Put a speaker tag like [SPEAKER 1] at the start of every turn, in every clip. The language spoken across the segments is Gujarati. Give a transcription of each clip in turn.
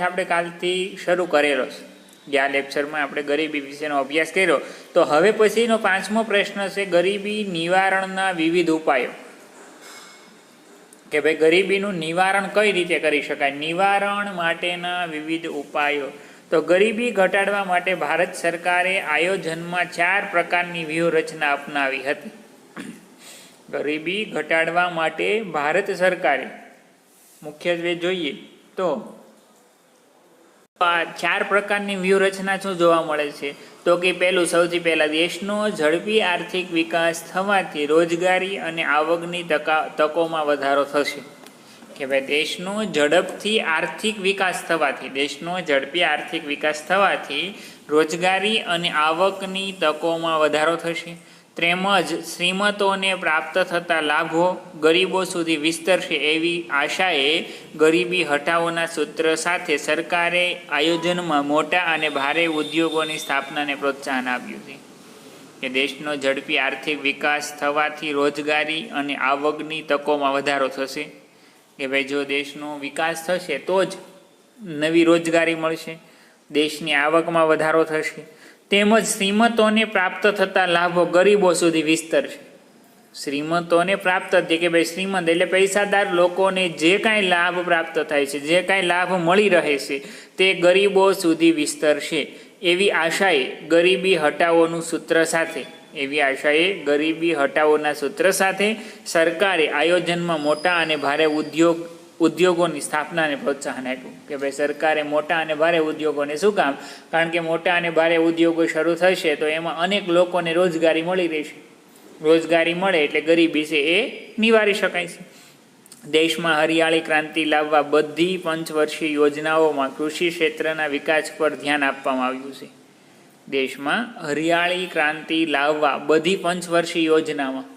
[SPEAKER 1] આપણે કાલથી શરૂ કરેલો છે. ગયા લેક્ચરમાં આપણે ગરીબી વિશેનો અભ્યાસ કર્યો. તો હવે પછીનો પાંચમો પ્રશ્ન છે ગરીબી નિવારણના વિવિધ ઉપાયો. કે ભાઈ ગરીબીનું નિવારણ કઈ રીતે કરી શકાય? નિવારણ માટેના વિવિધ ઉપાયો. તો ગરીબી ઘટાડવા માટે ભારત સરકારે આયોજનમાં ચાર પ્રકારની વ્યૂહરચના અપનાવી હતી. ગરીબી ઘટાડવા માટે ભારત સરકારે, મુખ્યત્વે જોઈએ તો ચાર પ્રકારની વ્યૂહરચના શું જોવા મળે છે, તો કે પહેલું સૌથી પહેલાં દેશનો ઝડપી આર્થિક વિકાસ થવાથી રોજગારી અને આવકની તકા તકોમાં વધારો થશે. કે ભાઈ દેશનો ઝડપથી આર્થિક વિકાસ થવાથી, દેશનો ઝડપી આર્થિક વિકાસ થવાથી રોજગારી અને આવકની તકોમાં વધારો થશે. તેમજ શ્રીમતોને પ્રાપ્ત થતા લાભો ગરીબો સુધી વિસ્તરશે એવી આશાએ ગરીબી હટાવોના સૂત્ર સાથે સરકારે આયોજનમાં મોટા અને ભારે ઉદ્યોગોની સ્થાપનાને પ્રોત્સાહન આપ્યું છે. કે દેશનો ઝડપી આર્થિક વિકાસ થવાથી રોજગારી અને આવકની તકોમાં વધારો થશે. કે ભાઈ જો દેશનો વિકાસ થશે તો જ નવી રોજગારી મળશે. દેશની આવકમાં વધારો થશે. તેમજ શ્રીમતોને પ્રાપ્ત થતા લાભો ગરીબો સુધી વિસ્તરશે શ્રીમંતોને પ્રાપ્ત થાય કે ભાઈ શ્રીમંત એટલે પૈસાદાર લોકોને જે કાંઈ લાભ પ્રાપ્ત થાય છે, જે કાંઈ લાભ મળી રહે છે, તે ગરીબો સુધી વિસ્તરશે એવી આશાએ ગરીબી હટાવોનું સૂત્ર સાથે, એવી આશાએ ગરીબી હટાવોના સૂત્ર સાથે સરકારે આયોજનમાં મોટા અને ભારે ઉદ્યોગ ઉદ્યોગોની સ્થાપનાને પ્રોત્સાહન આપ્યું. કે ભાઈ સરકારે મોટા અને ભારે ઉદ્યોગોને શું કામ? કારણ કે મોટા અને ભારે ઉદ્યોગો શરૂ થશે તો એમાં અનેક લોકોને રોજગારી મળી રહેશે. રોજગારી મળે એટલે ગરીબી છે એ નિવારી શકાય છે. દેશમાં હરિયાળી ક્રાંતિ લાવવા બધી પંચવર્ષીય યોજનાઓમાં કૃષિ ક્ષેત્રના વિકાસ પર ધ્યાન આપવામાં આવ્યું છે. દેશમાં હરિયાળી ક્રાંતિ લાવવા બધી પંચવર્ષીય યોજનામાં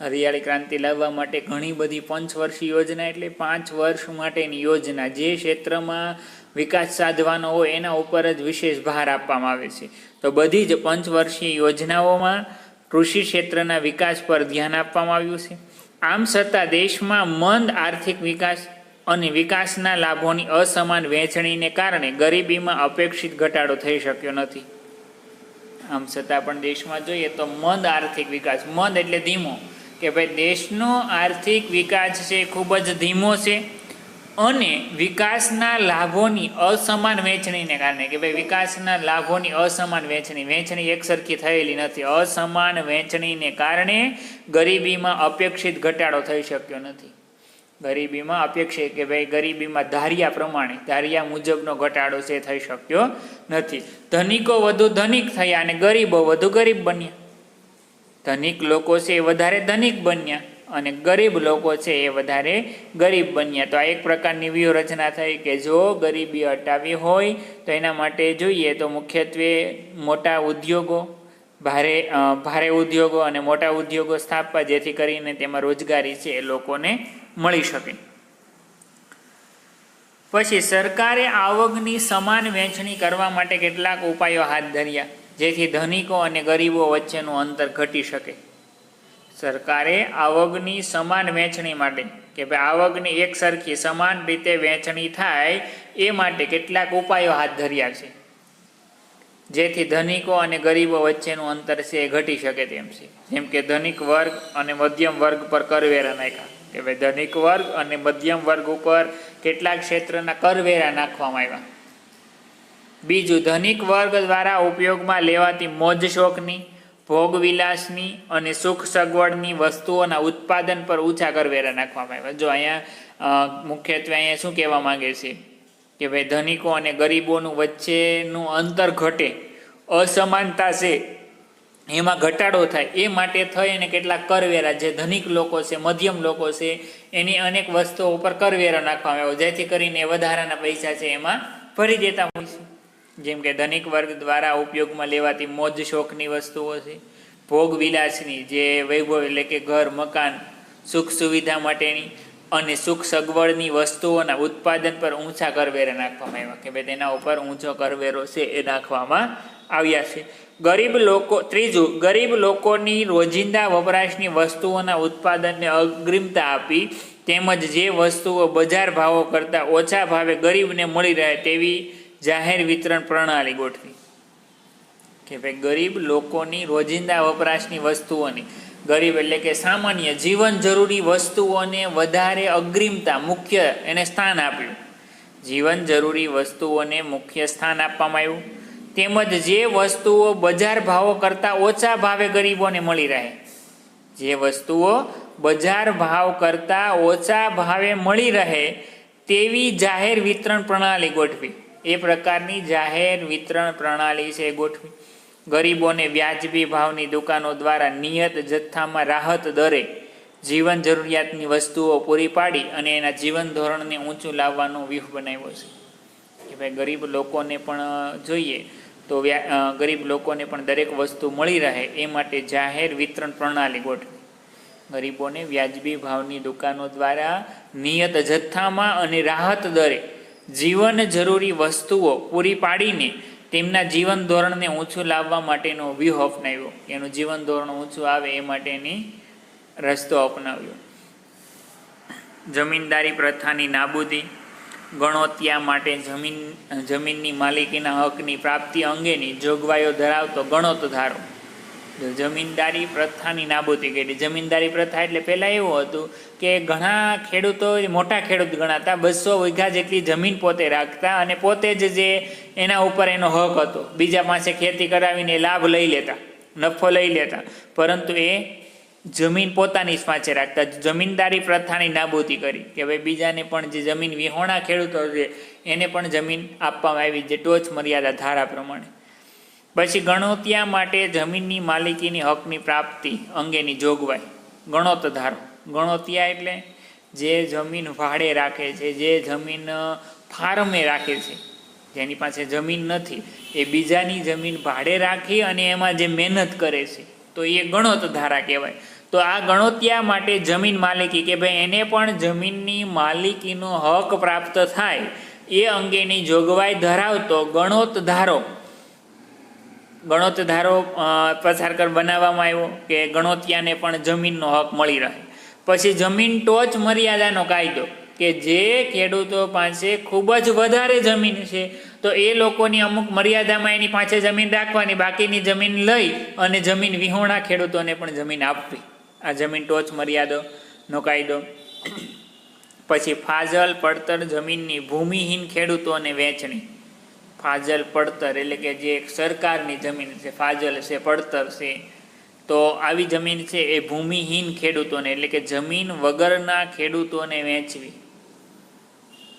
[SPEAKER 1] હરિયાળી ક્રાંતિ લાવવા માટે ઘણી બધી પંચવર્ષીય યોજના એટલે પાંચ વર્ષ માટેની યોજના. જે ક્ષેત્રમાં વિકાસ સાધવાનો હોય એના ઉપર જ વિશેષ ભાર આપવામાં આવે છે. તો બધી જ પંચવર્ષીય યોજનાઓમાં કૃષિ ક્ષેત્રના વિકાસ પર ધ્યાન આપવામાં આવ્યું છે. આમ છતાં દેશમાં મંદ આર્થિક વિકાસ અને વિકાસના લાભોની અસમાન વહેંચણીને કારણે ગરીબીમાં અપેક્ષિત ઘટાડો થઈ શક્યો નથી. આમ છતાં પણ દેશમાં જોઈએ તો મંદ આર્થિક વિકાસ, મંદ એટલે ધીમો. કે ભાઈ દેશનો આર્થિક વિકાસ છે, ખૂબ જ ધીમો છે અને વિકાસના લાભોની અસમાન વહેંચણીને કારણે કે ભાઈ વિકાસના લાભોની અસમાન વહેંચણી વહેંચણી એકસરખી થયેલી નથી. અસમાન વહેંચણીને કારણે ગરીબીમાં અપેક્ષિત ઘટાડો થઈ શક્યો નથી. ગરીબીમાં અપેક્ષિત કે ભાઈ ગરીબીમાં ધાર્યા પ્રમાણે, ધાર્યા મુજબનો ઘટાડો છે થઈ શક્યો નથી. ધનિકો વધુ ધનિક થયા અને ગરીબો વધુ ગરીબ બન્યા. ધનિક લોકો છે એ વધારે ધનિક બન્યા અને ગરીબ લોકો છે એ વધારે ગરીબ બન્યા. તો આ એક પ્રકારની વ્યૂહરચના થઈ કે જો ગરીબી હટાવી હોય તો એના માટે જોઈએ તો મુખ્યત્વે મોટા ઉદ્યોગો, ભારે ભારે ઉદ્યોગો અને મોટા ઉદ્યોગો સ્થાપવા જેથી કરીને તેમાં રોજગારી છે એ લોકોને મળી શકે. પછી સરકારે આવકની સમાન વહેંચણી કરવા માટે કેટલાક ઉપાયો હાથ ધર્યા. જેથી ધનિકો અને ગરીબો વચ્ચેનું અંતર ઘટી શકે. સરકારે આવકની સમાન વહેંચણી માટે, કે ભાઈ આવકની એક સરખી સમાન રીતે વહેંચણી થાય, એ માટે કેટલાક ઉપાયો હાથ ધર્યા છે. જેથી ધનિકો અને ગરીબો વચ્ચેનું અંતર છે એ ઘટી શકે તેમ છે. જેમ કે ધનિક વર્ગ અને મધ્યમ વર્ગ પર કરવેરા નાખ્યા. કે ભાઈ ધનિક વર્ગ અને મધ્યમ વર્ગ ઉપર કેટલાક ક્ષેત્રના કરવેરા નાખવામાં આવ્યા. બીજું ધનિક વર્ગ દ્વારા ઉપયોગમાં લેવાતી મોજ શોખની ભોગવિલાસની અને સુખ સગવડની વસ્તુઓના ઉત્પાદન પર ઊંચા કરવેરા નાખવામાં આવ્યા. જો અહીંયા મુખ્યત્વે અહીંયા શું કહેવા માંગે છે? કે ભાઈ ધનિકો અને ગરીબોનું વચ્ચેનું અંતર ઘટે, અસમાનતા છે, એમાં ઘટાડો થાય, એ માટે થઈ અને કેટલાક કરવેરા જે ધનિક લોકો છે, મધ્યમ લોકો છે, એની અનેક વસ્તુઓ ઉપર કરવેરા નાખવામાં આવ્યો જેથી કરીને વધારાના પૈસા છે એમાં ભરી દેતા હોય છે. જેમ કે ધનિક વર્ગ દ્વારા ઉપયોગમાં લેવાતી મોજ શોખની વસ્તુઓ છે. ભોગ વિલાસની જે વૈભવ એટલે કે ઘર, મકાન, સુખ સુવિધા માટેની અને સુખ સગવડની વસ્તુઓના ઉત્પાદન પર ઊંચા કરવેરા નાખવામાં આવ્યા કે ભાઈ તેના ઉપર ઊંચો કરવેરો છે એ નાખવામાં આવ્યા છે. ગરીબ લોકો, ત્રીજું, ગરીબ લોકોની રોજિંદા વપરાશની વસ્તુઓના ઉત્પાદનને અગ્રિમતા આપી તેમજ જે વસ્તુઓ બજાર ભાવો કરતાં ઓછા ભાવે ગરીબને મળી રહે તેવી જાહેર વિતરણ પ્રણાલી ગોઠવી. કે ભાઈ ગરીબ લોકોની રોજિંદા વપરાશની વસ્તુઓની, ગરીબ એટલે કે સામાન્ય જીવન જરૂરી વસ્તુઓને વધારે અગ્રિમતા, મુખ્ય એને સ્થાન આપ્યું. જીવન જરૂરી વસ્તુઓને મુખ્ય સ્થાન આપવામાં આવ્યું. તેમજ જે વસ્તુઓ બજાર ભાવો કરતાં ઓછા ભાવે ગરીબોને મળી રહે. જે વસ્તુઓ બજાર ભાવ કરતાં ઓછા ભાવે મળી રહે, તેવી જાહેર વિતરણ પ્રણાલી ગોઠવી. એ પ્રકારની જાહેર વિતરણ પ્રણાલી છે ગોઠવી. ગરીબોને વ્યાજબી ભાવની દુકાનો દ્વારા નિયત જથ્થામાં રાહત દરે જીવન જરૂરિયાતની વસ્તુઓ પૂરી પાડી અને એના જીવન ધોરણને ઊંચું લાવવાનો વ્યૂહ બનાવ્યો છે. કે ભાઈ ગરીબ લોકોને પણ જોઈએ તો ગરીબ લોકોને પણ દરેક વસ્તુ મળી રહે એ માટે જાહેર વિતરણ પ્રણાલી ગોઠવી. ગરીબોને વ્યાજબી ભાવની દુકાનો દ્વારા નિયત જથ્થામાં અને રાહત દરે જીવન જરૂરી વસ્તુઓ પૂરી પાડીને તેમના જીવન ધોરણને ઊંચું લાવવા માટેનો વ્યૂહ અપનાવ્યો. એનું જીવન ધોરણ ઊંચું આવે એ માટેની રસ્તો અપનાવ્યો. જમીનદારી પ્રથાની નાબૂદી, ગણોત્યા માટે જમીન, જમીનની માલિકીના હકની પ્રાપ્તિ અંગેની જોગવાઈઓ ધરાવતો ગણોત ધારો. જો જમીનદારી પ્રથાની નાબૂદી કરી. જમીનદારી પ્રથા એટલે પહેલાં એવું હતું કે ઘણા ખેડૂતો મોટા ખેડૂત ગણાતા બસો વીઘા જેટલી જમીન પોતે રાખતા અને પોતે જ જે એના ઉપર એનો હક હતો. બીજા પાસે ખેતી કરાવીને લાભ લઈ લેતા, નફો લઈ લેતા. પરંતુ એ જમીન પોતાની જ પાસે રાખતા. જમીનદારી પ્રથાની નાબૂદી કરી કે ભાઈ બીજાને પણ જે જમીન વિહોણા ખેડૂતો છે, એને પણ જમીન આપવામાં આવી. જે ટોચ મર્યાદા ધારા પ્રમાણે. પછી ગણોતિયા માટે જમીનની માલિકીની હકની પ્રાપ્તિ અંગેની જોગવાઈ. ગણોત ધારો. ગણોતિયા એટલે જે જમીન ભાડે રાખે છે, જે જમીન ફાર્મે રાખે છે. જેની પાસે જમીન નથી, એ બીજાની જમીન ભાડે રાખી અને એમાં જે મહેનત કરે છે, તો એ ગણોત ધારા કહેવાય. તો આ ગણોતિયા માટે જમીન માલિકી કે ભાઈ એને પણ જમીનની માલિકીનો હક પ્રાપ્ત થાય, એ અંગેની જોગવાઈ ધરાવતો ગણોત ધારો. ગણોત ધારો પસાર કર, બનાવવામાં આવ્યો કે ગણોતિયાને પણ જમીનનો હક મળી રહે. પછી જમીન ટોચ મર્યાદાનો કાયદો કે જે ખેડૂતો પાસે ખૂબ જ વધારે જમીન છે, તો એ લોકોની અમુક મર્યાદામાં એની પાસે જમીન રાખવાની, બાકીની જમીન લઈ અને જમીન વિહોણા ખેડૂતોને પણ જમીન આપવી. આ જમીન ટોચ મર્યાદાનો કાયદો. પછી ફાજલ, પડતર જમીનની ભૂમિહીન ખેડૂતોને વહેંચણી ફાજલ પડતર, એટલે કે જે એક સરકારની જમીન છે, ફાજલ છે, પડતર છે, તો આવી જમીન છે એ ભૂમિહીન ખેડૂતોને, એટલે કે જમીન વગરના ખેડૂતોને વહેંચવી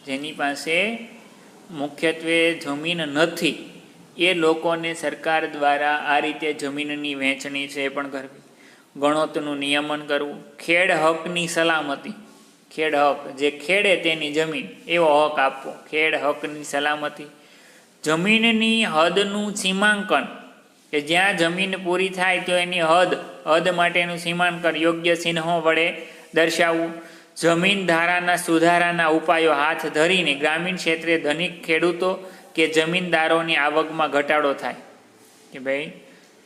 [SPEAKER 1] જેની પાસે મુખ્યત્વે જમીન નથી, એ લોકોને સરકાર દ્વારા આ રીતે જમીનની વહેંચણી છે પણ કરવી. ગણોતનું નિયમન કરવું. ખેડ હકની સલામતી. ખેડ હક, જે ખેડે તેની જમીન, એવો હક આપવો. ખેડ હકની સલામતી. જમીનની હદનું સીમાંકન, કે જ્યાં જમીન પૂરી થાય તો એની હદ હદ માટેનું સીમાંકન યોગ્ય ચિહ્નો વડે દર્શાવવું. જમીન ધારાના સુધારાના ઉપાયો હાથ ધરીને ગ્રામીણ ક્ષેત્રે ધનિક ખેડૂતો કે જમીનદારોની આવકમાં ઘટાડો થાય. કે ભાઈ,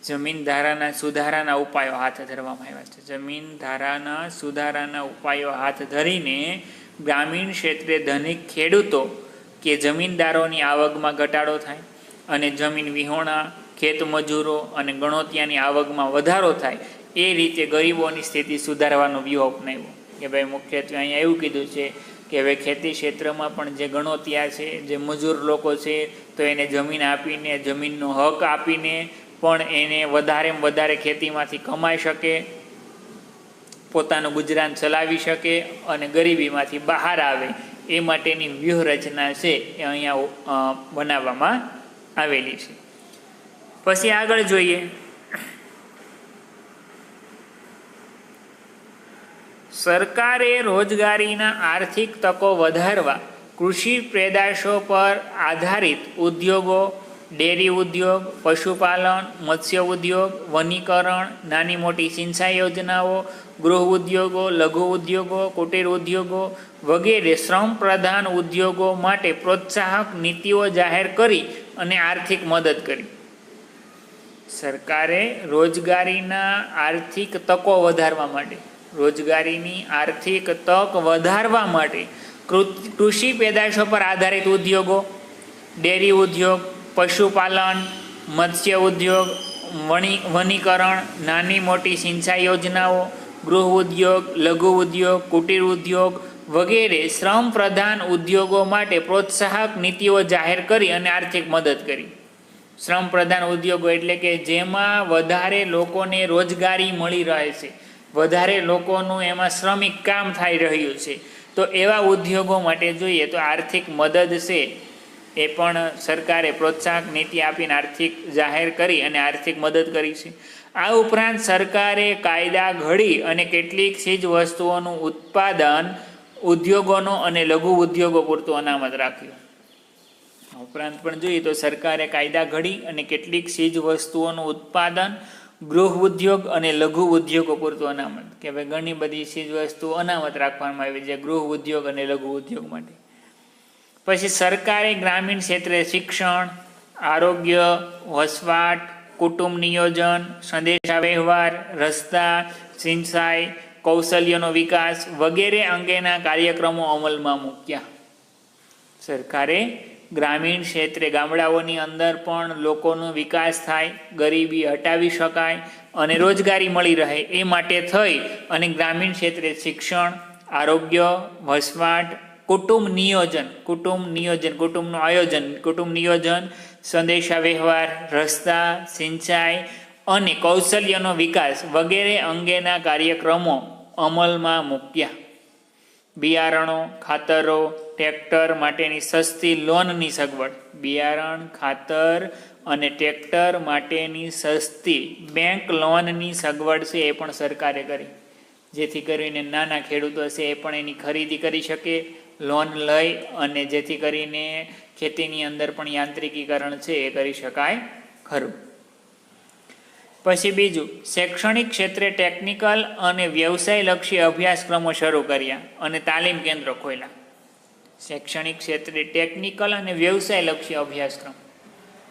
[SPEAKER 1] જમીન ધારાના સુધારાના ઉપાયો હાથ ધરવામાં આવ્યા છે. જમીન ધારાના સુધારાના ઉપાયો હાથ ધરીને ગ્રામીણ ક્ષેત્રે ધનિક ખેડૂતો કે જમીનદારોની આવકમાં ઘટાડો થાય અને જમીન વિહોણા ખેતમજૂરો અને ગણોતિયાની આવકમાં વધારો થાય, એ રીતે ગરીબોની સ્થિતિ સુધારવાનો વ્યૂહ અપનાવ્યો કે ભાઈ મુખ્યત્વે અહીંયા એવું કીધું છે કે હવે ખેતી ક્ષેત્રમાં પણ જે ગણોતિયા છે, જે મજૂર લોકો છે, તો એને જમીન આપીને, જમીનનો હક આપીને પણ એને વધારે વધારે ખેતીમાંથી કમાઈ શકે, પોતાનું ગુજરાન ચલાવી શકે અને ગરીબીમાંથી બહાર આવે. એ માટેની વ્યૂહરચના છે એ અહીંયા બનાવવામાં આવેલી છે. પછી આગળ જોઈએ. સરકારે રોજગારીના આર્થિક તકો વધારવા કૃષિ પેદાશો પર આધારિત ઉદ્યોગો ડેરી ઉદ્યોગ, પશુપાલન, મત્સ્ય ઉદ્યોગ, વનીકરણ, નાની મોટી સિંચાઈ યોજનાઓ, ગૃહ ઉદ્યોગો, લઘુ ઉદ્યોગો, કુટીર ઉદ્યોગો વગેરે શ્રમ પ્રધાન ઉદ્યોગો માટે પ્રોત્સાહક નીતિઓ જાહેર કરી અને આર્થિક મદદ કરી. સરકારે રોજગારીના આર્થિક તકો વધારવા માટે, રોજગારીની આર્થિક તક વધારવા માટે કૃષિ પેદાશો પર આધારિત ઉદ્યોગો, ડેરી ઉદ્યોગ પશુપાલન, મત્સ્ય ઉદ્યોગ, વણી, વનીકરણ, નાની મોટી સિંચાઈ યોજનાઓ, ગૃહ ઉદ્યોગ, લઘુ ઉદ્યોગ, કુટીર ઉદ્યોગ વગેરે શ્રમ પ્રધાન ઉદ્યોગો માટે પ્રોત્સાહક નીતિઓ જાહેર કરી અને આર્થિક મદદ કરી. શ્રમ પ્રધાન ઉદ્યોગો એટલે કે જેમાં વધારે લોકોને રોજગારી મળી રહે છે. વધારે લોકોનું એમાં શ્રમિક કામ થઈ રહ્યું છે. તો એવા ઉદ્યોગો માટે જોઈએ તો આર્થિક મદદ છે. એ પણ સરકારે પ્રોત્સાહક નીતિ આપીને આર્થિક જાહેર કરી અને આર્થિક મદદ કરી છે. આ ઉપરાંત સરકારે કાયદા ઘડી અને કેટલીક ચીજ વસ્તુઓનું ઉત્પાદન ઉદ્યોગોનો અને લઘુ ઉદ્યોગો પૂરતું અનામત રાખ્યું. ઉપરાંત પણ જોઈએ તો સરકારે કાયદા ઘડી અને કેટલીક ચીજ વસ્તુઓનું ઉત્પાદન ગૃહ ઉદ્યોગ અને લઘુ ઉદ્યોગો પૂરતું અનામત. કે ભાઈ ઘણી બધી ચીજ વસ્તુઓ અનામત રાખવામાં આવી છે ગૃહ ઉદ્યોગ અને લઘુ ઉદ્યોગ માટે. પછી સરકારે ગ્રામીણ ક્ષેત્રે શિક્ષણ, આરોગ્ય, વસવાટ, કુટુંબ નિયોજન, સંદેશા વ્યવહાર, રસ્તા, સિંચાઈ, કૌશલ્યનો વિકાસ વગેરે અંગેના કાર્યક્રમો અમલમાં મૂક્યા. સરકારે ગ્રામીણ ક્ષેત્રે ગામડાઓની અંદર પણ લોકોનો વિકાસ થાય, ગરીબી હટાવી શકાય અને રોજગારી મળી રહે એ માટે થઈ અને ગ્રામીણ ક્ષેત્રે શિક્ષણ, આરોગ્ય, વસવાટ કુટુંબ નિયોજન કુટુંબ નિયોજન, કુટુંબનું આયોજન, કુટુંબ નિયોજન, સંદેશા, વ્યવહાર, રસ્તા, સિંચાઈ અને કૌશલ્યનો વિકાસ વગેરે અંગેના કાર્યક્રમો અમલમાં મૂક્યા. બિયારણો, ખાતરો, ટ્રેક્ટર માટેની સસ્તી લોનની સગવડ. બિયારણ, ખાતર અને ટ્રેક્ટર માટેની સસ્તી બેંક લોનની સગવડ છે એ પણ સરકારે કરી. જેથી કરીને નાના ખેડૂતો છે એ પણ એની ખરીદી કરી શકે. લોન લઈ અને જેથી કરીને ખેતીની અંદર પણ યાંત્રિકીકરણ છે એ કરી શકાય ખરું. પછી બીજું, શૈક્ષણિક ક્ષેત્રે ટેકનિકલ અને વ્યવસાયલક્ષી અભ્યાસક્રમો શરૂ કર્યા અને તાલીમ કેન્દ્રો ખોલ્યા. શૈક્ષણિક ક્ષેત્રે ટેકનિકલ અને વ્યવસાયલક્ષી અભ્યાસક્રમ.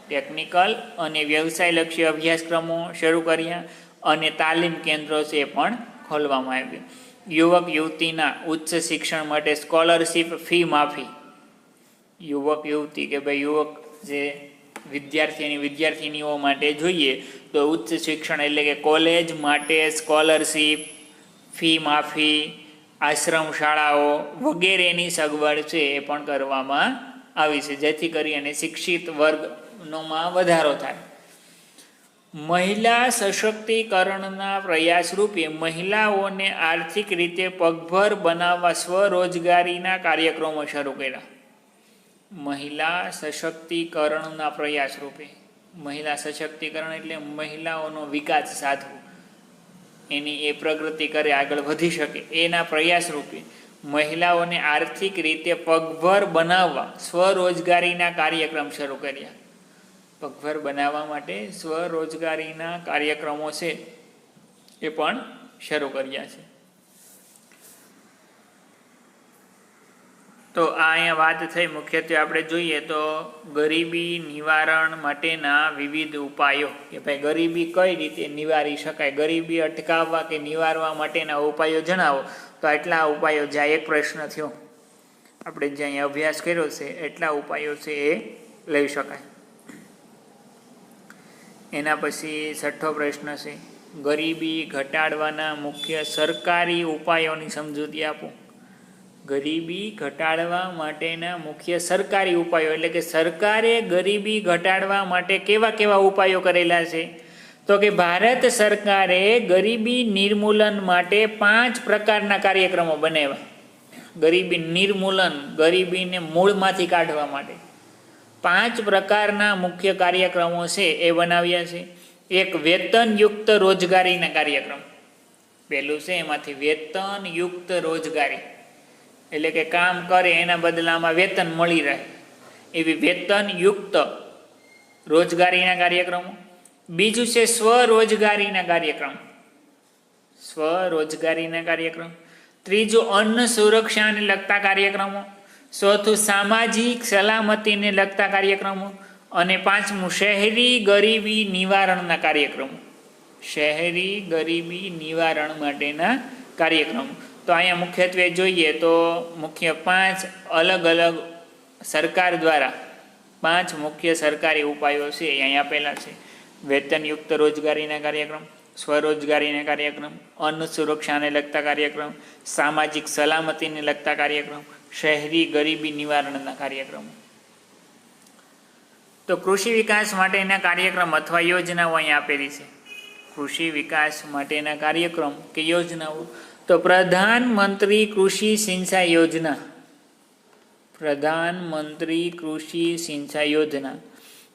[SPEAKER 1] ટેકનિકલ અને વ્યવસાયલક્ષી અભ્યાસક્રમો શરૂ કર્યા અને તાલીમ કેન્દ્રો છે એ પણ ખોલવામાં આવ્યા. યુવક યુવતીના ઉચ્ચ શિક્ષણ માટે સ્કોલરશીપ ફી માફી. યુવક યુવતી કે ભાઈ યુવક જે વિદ્યાર્થી અને વિદ્યાર્થીનીઓ માટે જોઈએ તો ઉચ્ચ શિક્ષણ એટલે કે કોલેજ માટે સ્કોલરશીપ ફી માફી, આશ્રમ શાળાઓ વગેરેની સગવડ છે એ પણ કરવામાં આવી છે. જેથી કરી અને શિક્ષિત વર્ગનોમાં વધારો થાય. મહિલા સશક્તિકરણના પ્રયાસ રૂપે મહિલાઓને આર્થિક રીતે પગભર બનાવવા સ્વરોજગારીના કાર્યક્રમો શરૂ કર્યા. મહિલા સશક્તિકરણના પ્રયાસ રૂપે મહિલા સશક્તિકરણ એટલે મહિલાઓનો વિકાસ સાધવો. એની એ પ્રગતિ કરે આગળ વધી શકે. એના પ્રયાસ રૂપે મહિલાઓને આર્થિક રીતે પગભર બનાવવા સ્વરોજગારીના કાર્યક્રમ શરૂ કર્યા. પગભર બનાવવા માટે સ્વરોજગારીના કાર્યક્રમો છે એ પણ શરૂ કર્યા છે. તો આ અહીંયા વાત થઈ. મુખ્યત્વે આપણે જોઈએ તો ગરીબી નિવારણ માટેના વિવિધ ઉપાયો કે ભાઈ ગરીબી કઈ રીતે નિવારી શકાય? ગરીબી અટકાવવા કે નિવારવા માટેના ઉપાયો જણાવો. તો આટલા ઉપાયો જ્યાં એક પ્રશ્ન થયો. આપણે જ્યાં અહીંયા અભ્યાસ કર્યો છે, એટલા ઉપાયો છે એ લઈ શકાય. એના પછી છઠ્ઠો પ્રશ્ન છે, ગરીબી ઘટાડવાના મુખ્ય સરકારી ઉપાયોની સમજૂતી આપો. ગરીબી ઘટાડવા માટેના મુખ્ય સરકારી ઉપાયો એટલે કે સરકારે ગરીબી ઘટાડવા માટે કેવા કેવા ઉપાયો કરેલા છે? તો કે ભારત સરકારે ગરીબી નિર્મૂલન માટે પાંચ પ્રકારના કાર્યક્રમો બનાવ્યા. ગરીબી નિર્મૂલન, ગરીબીને મૂળમાંથી કાઢવા માટે. પાંચ પ્રકારના મુખ્ય કાર્યક્રમો છે એ બનાવ્યા છે. એક વેતનયુક્ત રોજગારીના કાર્યક્રમ. પહેલું છે એમાંથી વેતનયુક્ત રોજગારી. એટલે કે કામ કરે એના બદલામાં વેતન મળી રહે. એવી વેતનયુક્ત રોજગારીના કાર્યક્રમો. બીજું છે સ્વરોજગારીના કાર્યક્રમ. સ્વરોજગારીના કાર્યક્રમ. ત્રીજું અન્ન સુરક્ષાને લગતા કાર્યક્રમો. ચોથું સામાજિક સલામતીને લગતા કાર્યક્રમો અને પાંચમું શહેરી ગરીબી નિવારણના કાર્યક્રમો. શહેરી ગરીબી નિવારણ માટેના કાર્યક્રમો. તો અહીંયા મુખ્યત્વે જોઈએ તો મુખ્ય પાંચ અલગ અલગ સરકાર દ્વારા પાંચ મુખ્ય સરકારી ઉપાયો છે અહીંયા આપેલા છે. વેતનયુક્ત રોજગારીના કાર્યક્રમ, સ્વરોજગારીના કાર્યક્રમ અન્ન સુરક્ષાને લગતા કાર્યક્રમ, સામાજિક સલામતીને લગતા કાર્યક્રમ શહેરી ગરીબી નિવારણના કાર્યક્રમો. તો કૃષિ વિકાસ માટેના કાર્યક્રમ અથવા યોજનાઓ અહીંયા આપેલી છે. કૃષિ વિકાસ માટેના કાર્યક્રમ કે યોજનાઓ. તો પ્રધાનમંત્રી કૃષિ સિંચાઈ યોજના. પ્રધાનમંત્રી કૃષિ સિંચાઈ યોજના.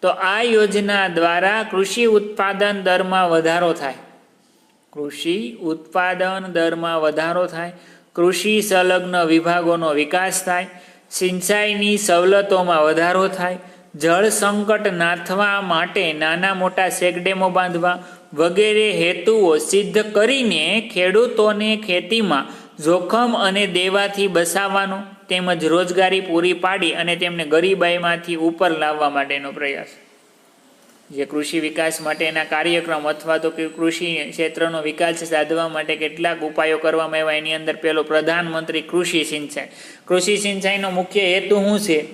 [SPEAKER 1] તો આ યોજના દ્વારા કૃષિ ઉત્પાદન દરમાં વધારો થાય. કૃષિ ઉત્પાદન દરમાં વધારો થાય. કૃષિ સંલગ્ન વિભાગોનો વિકાસ થાય, સિંચાઈની સવલતોમાં વધારો થાય, જળ સંકટ નાથવા માટે નાના મોટા શેકડેમો બાંધવા વગેરે હેતુઓ સિદ્ધ કરીને ખેડૂતોને ખેતીમાં જોખમ અને દેવાથી બસાવવાનો તેમજ રોજગારી પૂરી પાડી અને તેમને ગરીબાઈમાંથી ઉપર લાવવા માટેનો પ્રયાસ. જે કૃષિ વિકાસ માટેના કાર્યક્રમ અથવા તો કે કૃષિ ક્ષેત્રનો વિકાસ સાધવા માટે કેટલાક ઉપાયો કરવામાં આવ્યા. એની અંદર પેલો પ્રધાનમંત્રી કૃષિ સિંચાઈ. કૃષિ સિંચાઈનો મુખ્ય હેતુ શું છે?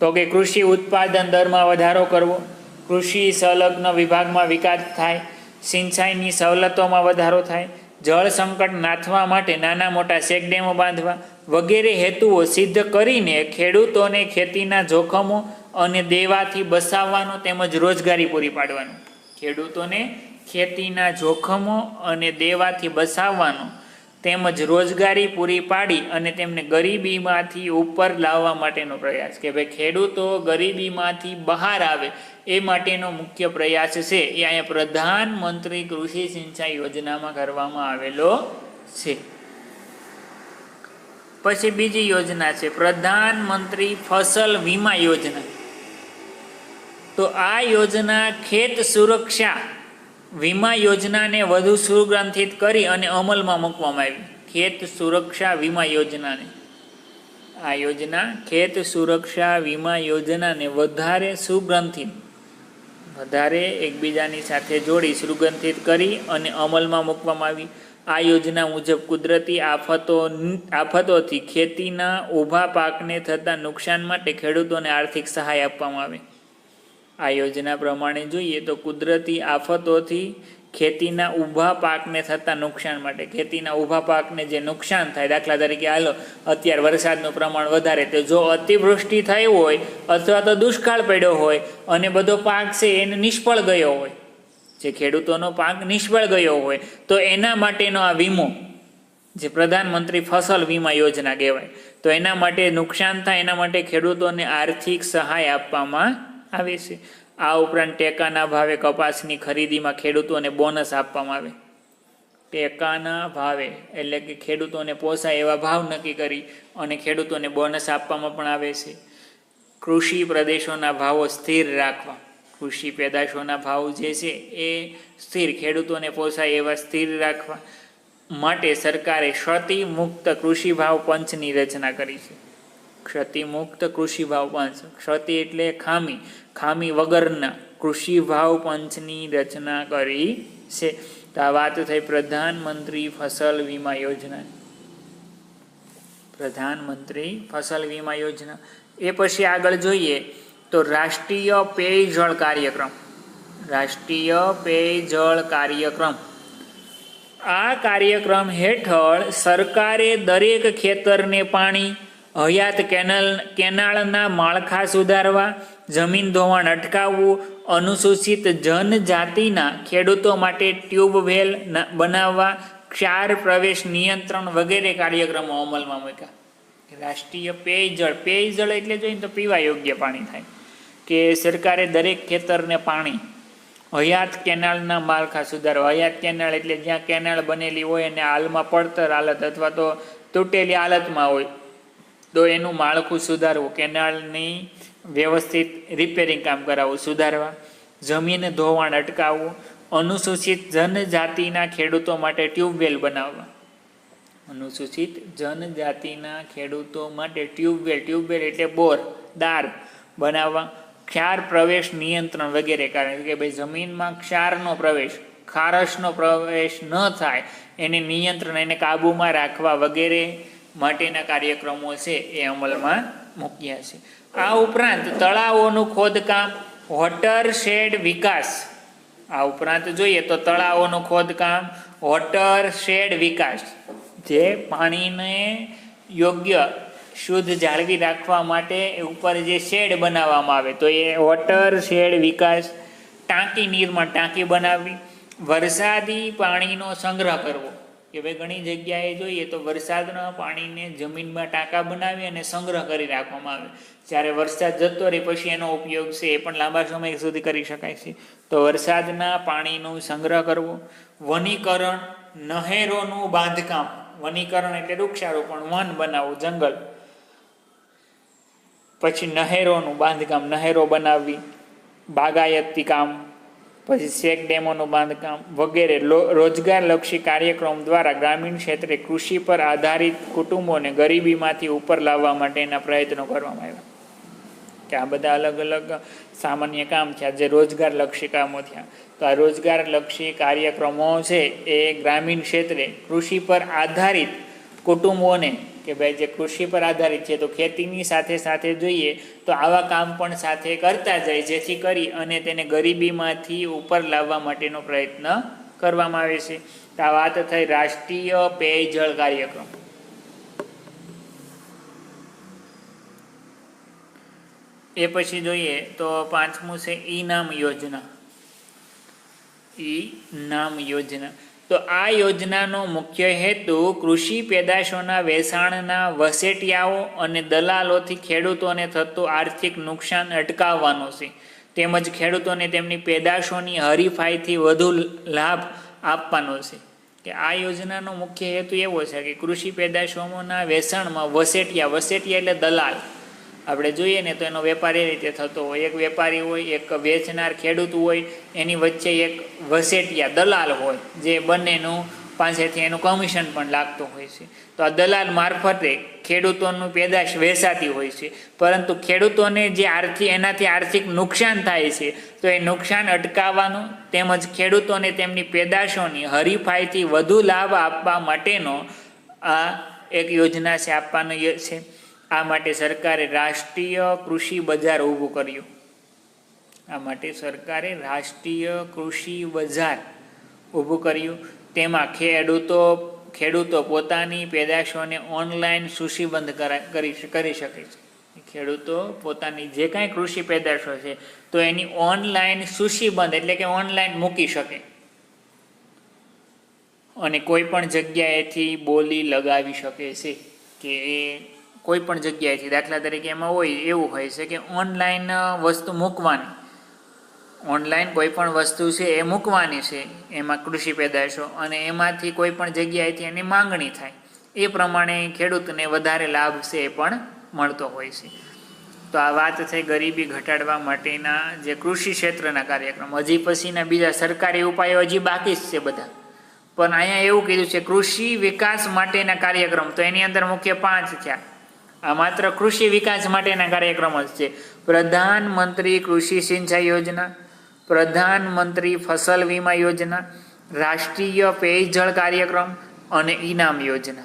[SPEAKER 1] તો કે કૃષિ ઉત્પાદન દરમાં વધારો કરવો. કૃષિ સંલગ્ન વિભાગમાં વિકાસ થાય. સિંચાઈની સવલતોમાં વધારો થાય. જળ સંકટ નાથવા માટે નાના મોટા શેકડેમો બાંધવા વગેરે હેતુઓ સિદ્ધ કરીને ખેડૂતોને ખેતીના જોખમો અને દેવાથી બસાવવાનો તેમજ રોજગારી પૂરી પાડવાનો. ખેડૂતોને ખેતીના જોખમો અને દેવાથી બસાવવાનો તેમજ રોજગારી પૂરી પાડી અને તેમને ગરીબીમાંથી ઉપર લાવવા માટેનો પ્રયાસ કે ભાઈ ખેડૂતો ગરીબીમાંથી બહાર આવે એ માટેનો મુખ્ય પ્રયાસ છે. એ અહીંયા પ્રધાનમંત્રી કૃષિ સિંચાઈ યોજનામાં કરવામાં આવેલો છે. પછી બીજી યોજના છે. પ્રધાનમંત્રી ફસલ વીમા યોજના. તો આ યોજના ખેત સુરક્ષા વીમા યોજનાને વધુ સુગ્રંથિત કરી અને અમલમાં મૂકવામાં આવી. ખેત સુરક્ષા વીમા યોજનાને. આ યોજના ખેત સુરક્ષા વીમા યોજનાને વધારે સુગ્રંથિત, વધારે એકબીજાની સાથે જોડી સુગંધિત કરી અને અમલમાં મૂકવામાં આવી. આ યોજના મુજબ કુદરતી આફતો, આફતોથી ખેતીના ઊભા પાકને થતા નુકસાન માટે ખેડૂતોને આર્થિક સહાય આપવામાં આવે. આ યોજના પ્રમાણે જોઈએ તો કુદરતી આફતોથી ખેતીના ઊભા પાકને થતા નુકસાન માટે, ખેતીના ઊભા પાકને જે નુકસાન થાય, દાખલા તરીકે હાલો, અત્યારે વરસાદનું પ્રમાણ વધારે, તો જો અતિવૃષ્ટિ થઈ હોય અથવા તો દુષ્કાળ પડ્યો હોય અને બધો પાક છે એને નિષ્ફળ ગયો હોય, જે ખેડૂતોનો પાક નિષ્ફળ ગયો હોય, તો એના માટેનો આ વીમો, જે પ્રધાનમંત્રી ફસલ વીમા યોજના કહેવાય, તો એના માટે નુકસાન થાય, એના માટે ખેડૂતોને આર્થિક સહાય આપવામાં આવે છે. આ ઉપરાંત ટેકાના ભાવે કપાસની ખરીદીમાં ખેડૂતોને બોનસ આપવામાં આવે. ટેકાના ભાવે, એટલે કે ખેડૂતોને પોસાય એવા ભાવ નક્કી કરી અને ખેડૂતોને બોનસ આપવામાં પણ આવે છે. કૃષિ પ્રદેશોના ભાવો સ્થિર રાખવા. કૃષિ પેદાશોના ભાવ જે છે એ સ્થિર, ખેડૂતોને પોસાય એવા સ્થિર રાખવા માટે સરકારે ક્ષતિ મુક્ત કૃષિ ભાવ પંચની રચના કરી છે. ક્ષતિમુક્ત કૃષિ ભાવ પંચ. ક્ષતિ એટલે ખામી. ખામી વગરના કૃષિ ભાવ પંચની રચના કરી છે. તો આ વાત થઈ પ્રધાનમંત્રી ફસલ વીમા યોજના. પ્રધાનમંત્રી ફસલ વીમા યોજના. એ પછી આગળ જોઈએ તો રાષ્ટ્રીય પેયજળ કાર્યક્રમ. રાષ્ટ્રીય પેયજળ કાર્યક્રમ. આ કાર્યક્રમ હેઠળ સરકારે દરેક ખેતરને પાણી હયાત કેનલ, કેનાળના માળખા સુધારવા, જમીન ધોવાણ અટકાવવું, અનુસૂચિત જનજાતિના ખેડૂતો માટે ટ્યુબવેલ બનાવવા, ક્ષાર પ્રવેશ નિયંત્રણ વગેરે કાર્યક્રમો અમલમાં મૂક્યા. રાષ્ટ્રીય પેયજળ પેયજળ એટલે જોઈએ તો પીવા યોગ્ય પાણી થાય. કે સરકારે દરેક ખેતરને પાણી, હયાત કેનાલના માળખા સુધારવા. હયાત કેનાલ એટલે જ્યાં કેનાલ બનેલી હોય અને હાલમાં પડતર હાલત અથવા તો તૂટેલી હાલતમાં હોય તો એનું માળખું સુધારવું, કેનાલની વ્યવસ્થિત રિપેરિંગ કામ કરાવવું, સુધારવા જમીન ધોવાણ અટકાવવું, અનુસૂચિત જનજાતિના ખેડૂતો માટે ટ્યુબવેલ બનાવવા. અનુસૂચિત જનજાતિના ખેડૂતો માટે ટ્યુબવેલ ટ્યુબવેલ એટલે બોર દાર બનાવવા, ક્ષાર પ્રવેશ નિયંત્રણ વગેરે, કારણ કે ભાઈ જમીનમાં ક્ષારનો પ્રવેશ ખારશનો પ્રવેશ ન થાય, એને નિયંત્રણ એને કાબૂમાં રાખવા વગેરે માટેના કાર્યક્રમો છે એ અમલમાં મૂક્યા છે. આ ઉપરાંત તળાવોનું ખોદકામ વોટર શેડ વિકાસ. આ ઉપરાંત જોઈએ તો તળાવોનું ખોદકામ વોટર શેડ વિકાસ, જે પાણીને યોગ્ય શુદ્ધ જાળવી રાખવા માટે ઉપર જે શેડ બનાવવામાં આવે, તો એ વોટર શેડ વિકાસ, ટાંકી નિર્માણ, ટાંકી બનાવવી, વરસાદી પાણીનો સંગ્રહ કરવો. કે ભાઈ ઘણી જગ્યાએ જોઈએ તો વરસાદના પાણીને જમીનમાં ટાંકા બનાવી અને સંગ્રહ કરી રાખવામાં આવે. જ્યારે વરસાદ જતો રહે પછી એનો ઉપયોગ છે એ પણ લાંબા સમય સુધી કરી શકાય છે. તો વરસાદના પાણીનો સંગ્રહ કરવો, વનીકરણ, નહેરોનું બાંધકામ, વનીકરણ એટલે વૃક્ષારોપણ, વન બનાવવું, જંગલ. પછી નહેરોનું બાંધકામ, નહેરો બનાવવી, બાગાયતી કામ પછી શેક ડેમોનું બાંધકામ વગેરે રોજગારલક્ષી કાર્યક્રમ દ્વારા ગ્રામીણ ક્ષેત્રે કૃષિ પર આધારિત કુટુંબોને ગરીબીમાંથી ઉપર લાવવા માટેના પ્રયત્નો કરવામાં આવ્યા. કે આ બધા અલગ અલગ સામાન્ય કામ થયા જે રોજગારલક્ષી કામો થયા. તો આ રોજગારલક્ષી કાર્યક્રમો છે એ ગ્રામીણ ક્ષેત્રે કૃષિ પર આધારિત કુટુંબોને કે ભાઈ જે કૃષિ પર આધારિત છે, તો ખેતીની સાથે સાથે જોઈએ તો આવા કામ પણ સાથે કરતા જાય, જેથી કરી અને તેને ગરીબીમાંથી ઉપર લાવવા માટેનો પ્રયત્ન કરવામાં આવે છે. તો આ વાત થઈ રાષ્ટ્રીય પેયજળ કાર્યક્રમ. એ પછી જોઈએ તો પાંચમું છે ઈ નામ યોજના. ઈ નામ યોજના. તો આ યોજનાનો મુખ્ય હેતુ કૃષિ પેદાશોના વેચાણના વસેટિયાઓ અને દલાલોથી ખેડૂતોને થતું આર્થિક નુકસાન અટકાવવાનો છે. તેમજ ખેડૂતોને તેમની પેદાશોની હરીફાઈથી વધુ લાભ આપવાનો છે. કે આ યોજનાનો મુખ્ય હેતુ એવો છે કે કૃષિ પેદાશોના વેચાણમાં વસેટિયા વસેટિયા એટલે દલાલ. આપણે જોઈએ ને તો એનો વેપાર એ રીતે થતો હોય. એક વેપારી હોય, એક વેચનાર ખેડૂત હોય, એની વચ્ચે એક વસેટિયા દલાલ હોય, જે બંનેનું પાસેથી એનું કમિશન પણ લાગતું હોય છે. તો આ દલાલ મારફતે ખેડૂતોનું પેદાશ વેચાતી હોય છે. પરંતુ ખેડૂતોને જે આર્થિક, એનાથી આર્થિક નુકસાન થાય છે, તો એ નુકસાન અટકાવવાનું તેમજ ખેડૂતોને તેમની પેદાશોની હરીફાઈથી વધુ લાભ આપવા માટેનો આ એક યોજના છે, આપવાનો છે. આ માટે સરકારે રાષ્ટ્રીય કૃષિ બજાર ઊભું કર્યું. આ માટે સરકારે રાષ્ટ્રીય કૃષિ બજાર ઊભું કર્યું. તેમાં ખેડૂતો ખેડૂતો પોતાની પેદાશોને ઓનલાઈન સૂચિબંધ કરા- કરી શકે છે. ખેડૂતો પોતાની જે કાંઈ કૃષિ પેદાશો છે, તો એની ઓનલાઈન સૂચિબંધ એટલે કે ઓનલાઈન મૂકી શકે. અને કોઈ પણ જગ્યાએથી બોલી લગાવી શકે છે કે એ કોઈ પણ જગ્યાએથી, દાખલા તરીકે એમાં હોય, એવું હોય છે કે ઓનલાઈન વસ્તુ મૂકવાની. ઓનલાઈન કોઈ પણ વસ્તુ છે એ મૂકવાની છે, એમાં કૃષિ પેદાશો અને એમાંથી કોઈ પણ જગ્યાએથી એની માંગણી થાય. એ પ્રમાણે ખેડૂતને વધારે લાભ છે એ પણ મળતો હોય છે. તો આ વાત છે ગરીબી ઘટાડવા માટેના જે કૃષિ ક્ષેત્રના કાર્યક્રમ. હજી પછીના બીજા સરકારી ઉપાયો હજી બાકી જ છે બધા. પણ અહીંયા એવું કીધું છે, કૃષિ વિકાસ માટેના કાર્યક્રમ. તો એની અંદર મુખ્ય પાંચ થયા આ માત્ર કૃષિ વિકાસ માટેના કાર્યક્રમો જ છે. પ્રધાનમંત્રી કૃષિ સિંચાઈ યોજના પ્રધાનમંત્રી ફસલ વીમા યોજના, રાષ્ટ્રીય પેયજળ કાર્યક્રમ અને ઇનામ યોજના.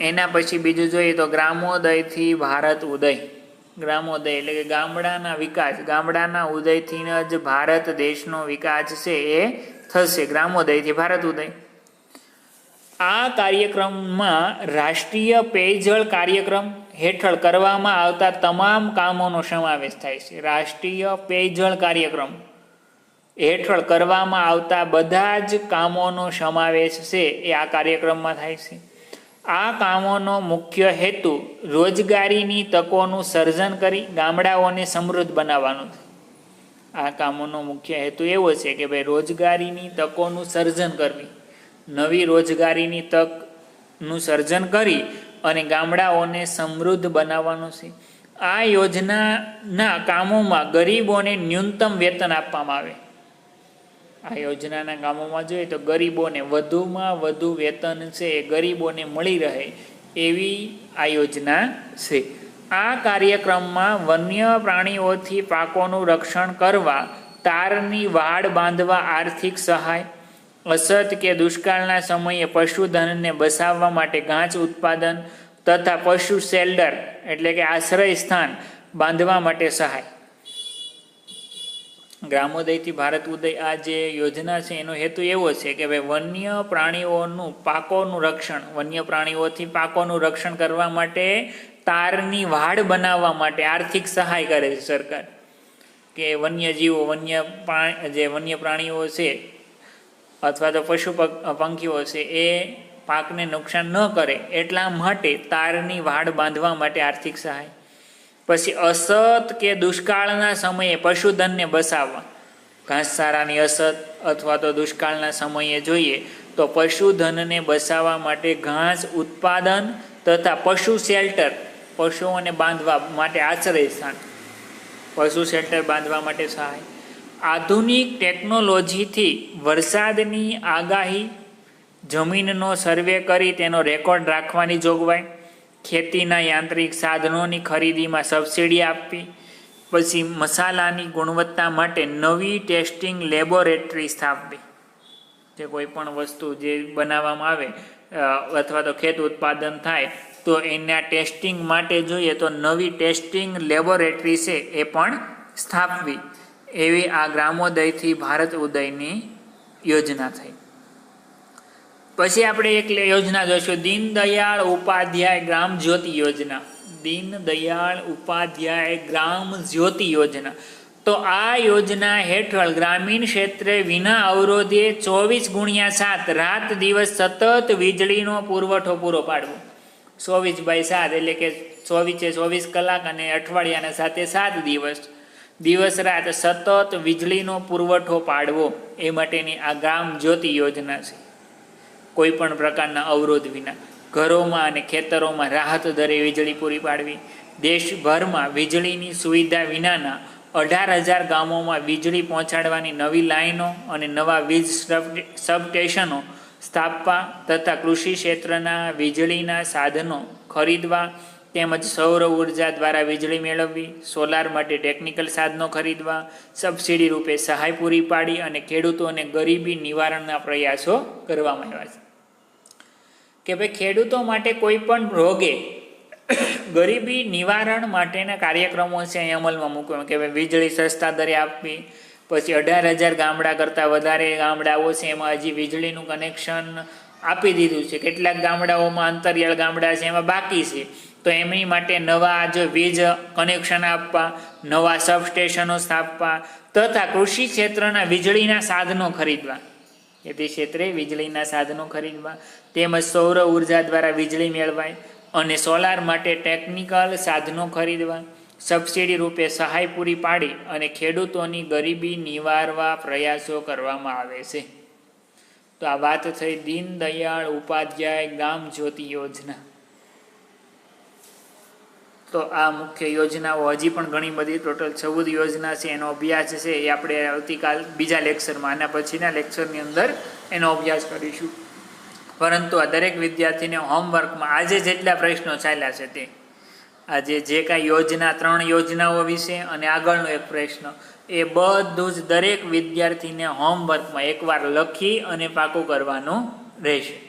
[SPEAKER 1] એના પછી બીજું જોઈએ તો ગ્રામોદયથી ભારત ઉદય. ગ્રામોદય એટલે કે ગામડાના વિકાસ. ગામડાના ઉદયથી જ ભારત દેશનો વિકાસ છે એ થશે. ગ્રામોદયથી ભારત ઉદય. આ કાર્યક્રમમાં રાષ્ટ્રીય પેયજળ કાર્યક્રમ હેઠળ કરવામાં આવતા તમામ કામોનો સમાવેશ થાય છે. રાષ્ટ્રીય પેયજળ કાર્યક્રમ હેઠળ કરવામાં આવતા બધા જ કામોનો સમાવેશ છે એ આ કાર્યક્રમમાં થાય છે. આ કામોનો મુખ્ય હેતુ રોજગારીની તકોનું સર્જન કરી ગામડાઓને સમૃદ્ધ બનાવવાનું છે. આ કામોનો મુખ્ય હેતુ એવો છે કે ભાઈ રોજગારીની તકોનું સર્જન કરવી. નવી રોજગારીની તકનું સર્જન કરી અને ગામડાઓને સમૃદ્ધ બનાવવાનું છે. આ યોજનાના કામોમાં ગરીબોને ન્યૂનતમ વેતન આપવામાં આવે. આ યોજનાના કામોમાં જોઈએ તો ગરીબોને વધુમાં વધુ વેતન છે એ ગરીબોને મળી રહે એવી આ યોજના છે. આ કાર્યક્રમમાં વન્ય પ્રાણીઓથી પાકોનું રક્ષણ કરવા, તારની વાડ બાંધવા આર્થિક સહાય અસત કે દુષ્કાળના સમયે પશુધનને બસાવવા માટે ઘાસ ઉત્પાદન તથા પશુ શેલ્ડર એટલે કે આશ્રય સ્થાન બાંધવા માટે સહાય. ગ્રામોદયથી ભારત ઉદય આ જે યોજના છે, એનો હેતુ એવો છે કે ભાઈ વન્ય પ્રાણીઓનું, પાકોનું રક્ષણ, વન્ય પ્રાણીઓથી પાકોનું રક્ષણ કરવા માટે તારની વાડ બનાવવા માટે આર્થિક સહાય કરે છે સરકાર. કે વન્ય પ્રાણી જે વન્ય પ્રાણીઓ છે અથવા તો પશુ પંખીઓ છે, એ પાકને નુકસાન ન કરે એટલા માટે તારની વાડ બાંધવા માટે આર્થિક સહાય. પછી અસત કે દુષ્કાળના સમયે પશુધનને બસાવવા. ઘાસચારાની અસત અથવા તો દુષ્કાળના સમયે જોઈએ તો પશુધનને બસાવવા માટે ઘાસ ઉત્પાદન તથા પશુ શેલ્ટર, પશુઓને બાંધવા માટે આશ્રય સ્થાન પશુ શેલ્ટર બાંધવા માટે સહાય. આધુનિક ટેકનોલોજીથી વરસાદની આગાહી, જમીનનો સર્વે કરી તેનો રેકોર્ડ રાખવાની જોગવાઈ, ખેતીના યાંત્રિક સાધનોની ખરીદીમાં સબસિડી આપવી, પછી મસાલાની ગુણવત્તા માટે નવી ટેસ્ટિંગ લેબોરેટરી સ્થાપવી. જે કોઈ પણ વસ્તુ જે બનાવવામાં આવે અથવા તો ખેત ઉત્પાદન થાય, તો એના ટેસ્ટિંગ માટે જોઈએ તો નવી ટેસ્ટિંગ લેબોરેટરી છે એ પણ સ્થાપવી. એવી આ ગ્રામોદયથી ભારત ઉદયની યોજના થઈ. પછી આપણે એક યોજના જોઈશું. દીનદયાળ ઉપાધ્યાય ગ્રામ જ્યોતિ યોજના. દીનદયાળ ઉપાધ્યાય ગ્રામ જ્યોતિ યોજના. તો આ યોજના હેઠળ ગ્રામીણ ક્ષેત્રે વિના અવરોધે ચોવીસ ગુણ્યા સાત રાત દિવસ સતત વીજળીનો પુરવઠો પૂરો પાડવો. ચોવીસ બાય સાત એટલે કે ચોવીસે ચોવીસ કલાક અને અઠવાડિયાના સાથે સાત દિવસ. દિવસ રાત સતત વીજળીનો પુરવઠો પાડવો એ માટેની આ ગ્રામ જ્યોતિ યોજના છે. કોઈ પણ પ્રકારના અવરોધ વિના ઘરોમાં અને ખેતરોમાં રાહત દરે વીજળી પૂરી પાડવી, દેશભરમાં વીજળીની સુવિધા વિનાના અઢાર હજાર ગામોમાં વીજળી પહોંચાડવાની નવી લાઈનો અને નવા વીજ સબ સબસ્ટેશનો સ્થાપવા તથા કૃષિ ક્ષેત્રના વીજળીના સાધનો ખરીદવા તેમજ સૌર ઊર્જા દ્વારા વીજળી મેળવવી, સોલાર માટે ટેકનિકલ સાધનો ખરીદવા સબસિડી રૂપે સહાય પૂરી પાડી અને ખેડૂતોને ગરીબી નિવારણના પ્રયાસો કરવામાં આવ્યા છે. કે ભાઈ, ખેડૂતો માટે કોઈ પણ રોગે ગરીબી નિવારણ માટેના કાર્યક્રમો છે અહીં અમલમાં મૂકવા. કે ભાઈ, વીજળી સસ્તા દરે આપવી, પછી અઢાર હજાર ગામડા કરતાં વધારે ગામડાઓ છે એમાં હજી વીજળીનું કનેક્શન આપી દીધું છે. કેટલાક ગામડાઓમાં અંતરિયાળ ગામડા છે, એમાં બાકી છે. તો એમની માટે નવા જો વીજ કનેક્શન આપવા, નવા સબસ્ટેશનો સ્થાપવા તથા કૃષિ ક્ષેત્રના વીજળીના સાધનો ખરીદવા. ખેતી ક્ષેત્રે વીજળીના સાધનો ખરીદવા, તેમજ સૌર ઊર્જા દ્વારા વીજળી મેળવાય અને સોલાર માટે ટેકનિકલ સાધનો ખરીદવા સબસિડી રૂપે સહાય પૂરી પાડી અને ખેડૂતોની ગરીબી નિવારવા પ્રયાસો કરવામાં આવે છે. તો આ વાત થઈ દીનદયાળ ઉપાધ્યાય ગામ જ્યોતિ યોજના. તો આ મુખ્ય યોજનાઓ હજી પણ ઘણી બધી ટોટલ ચૌદ યોજના છે, એનો અભ્યાસ છે, એ આપણે આવતીકાલ બીજા લેક્ચરમાં, આના પછીના લેક્ચરની અંદર એનો અભ્યાસ કરીશું. પરંતુ આ દરેક વિદ્યાર્થીને હોમવર્કમાં આજે જેટલા પ્રશ્નો ચાલ્યા છે તે, આજે જે કાંઈ યોજના, ત્રણ યોજનાઓ વિશે અને આગળનો એક પ્રશ્ન, એ બધું જ દરેક વિદ્યાર્થીને હોમવર્કમાં એકવાર લખી અને પાકું કરવાનું રહેશે.